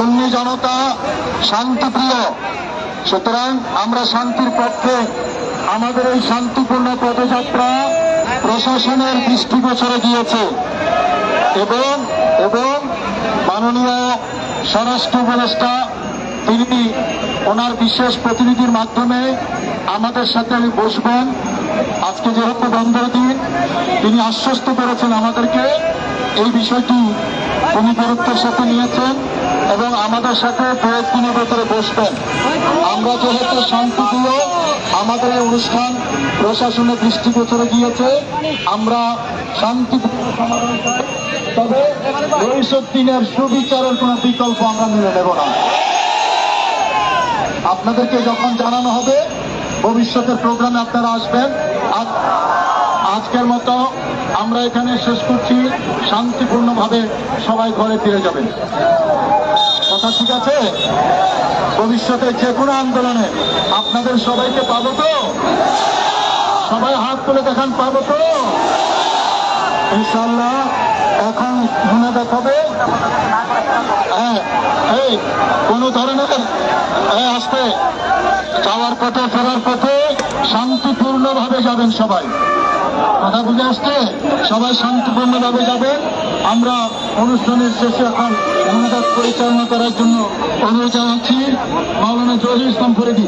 সুন্নি জনতা শান্তিপ্রিয় সুতরাং আমরা শান্তির পক্ষে আমাদের এই শান্তিপূর্ণ পদযাত্রা প্রশাসনের দৃষ্টিগোচরে গিয়েছে। এবং এবং মাননীয় স্বরাষ্ট্র উপদেষ্টা, তিনি ওনার বিশেষ প্রতিনিধির মাধ্যমে আমাদের সাথে বসবেন। আজকে যেহেতু বন্ধের দিন, তিনি আশ্বস্ত করেছেন আমাদেরকে। এই বিষয়টি তিনি গুরুত্বের সাথে নিয়েছেন। এবং আমাদের সাথে দু ভেতরে বসবেন। আমরা যেহেতু শান্তিপ্রিয়, আমাদের এই অনুষ্ঠান প্রশাসনের দৃষ্টিগোচরে গিয়েছে। আমরা শান্তিপূর্ণ সমাধান চাই তবে ভবিষ্যৎদিনের সুবিচারের কোনো বিকল্প আমরা মেনে নেব না। আপনাদেরকে যখন জানানো হবে, ভবিষ্যতের প্রোগ্রামে আপনারা আসবেন। আজকের মতো আমরা এখানে শেষ করছি। শান্তিপূর্ণভাবে সবাই ঘরে ফিরে যাবেন। কথা ঠিক আছে? ভবিষ্যতে যে কোনো আন্দোলনে আপনাদের সবাইকে পাবো তো? সবাই হাত তুলে দেখান, পাবো তো? ইনশাল্লাহ এখন মনে দেখাবে। হ্যাঁ এই, কোনো ধরনের আসতে। যাওয়ার পথে, ফেরার পথে শান্তিপূর্ণভাবে যাবেন সবাই। কথা বুঝে আসছে? সবাই শান্তিপূর্ণভাবে যাবেন। আমরা অনুষ্ঠানের শেষে এখন মনোজাত পরিচালনা করার জন্য অনুরোধ জানাচ্ছি মাওলানা জহির ইসলাম ফরিদি।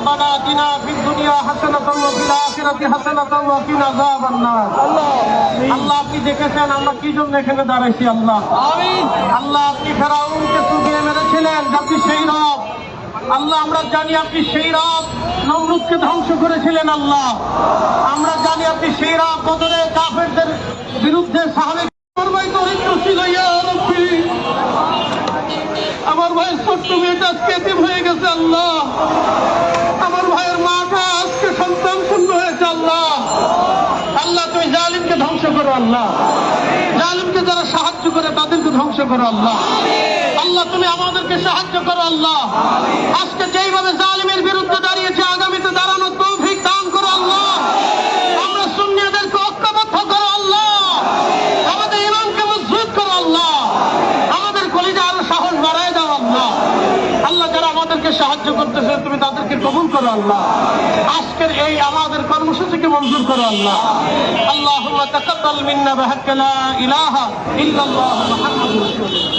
ربنا اتنا في الدنيا حسنة وفي الآخرة حسنة وقنا عذاب النار আল্লাহ আপনি দেখেছেন আমরা কি জন্য এখানে দাঁড়াইছি আল্লাহ আল্লাহ আপনি ফেরাউনকে চুকিয়ে মেরেছিলেন যে আপনি সেই রব আল্লাহ আমরা জানি আপনি সেই রব নমরুদকে ধ্বংস করেছিলেন আল্লাহ আমরা জানি আপনি সেই রব বদলে কাফেরদের বিরুদ্ধে সাহাবে ছিল ইয়া রব্বি আমার মেয়েটা আজকে এতিম হয়ে গেছে আল্লাহ। আমার ভাইয়ের মাটা আজকে সন্তান শূন্য হয়েছে আল্লাহ। আল্লাহ, তুমি জালিমকে ধ্বংস করো আল্লাহ। জালিমকে যারা সাহায্য করে, তাদেরকে ধ্বংস করো আল্লাহ। আল্লাহ, তুমি আমাদেরকে সাহায্য করো আল্লাহ। আজকে যেইভাবে জালিমের বিরুদ্ধে দাঁড়িয়েছে, আগামীতে দাঁড়ানোর তৌফিক দান করো আল্লাহ আমরা শূন্যদেরকে ঐক্যবদ্ধ করো আল্লাহ আমাদের ইমানকে মজবুত করো আল্লাহ আমাদের কলিজা আরও সাহস বাড়ায় দাও আল্লাহ আল্লাহ আমাদেরকে সাহায্য করতেছে তুমি তাদেরকে কবুল করো আল্লাহ। আজকের এই আমাদের কর্মসূচিকে মঞ্জুর করো আল্লাহ। আল্লাহ লা ইলাহা ইল্লাল্লাহ মুহাম্মাদুর রাসূলুল্লাহ।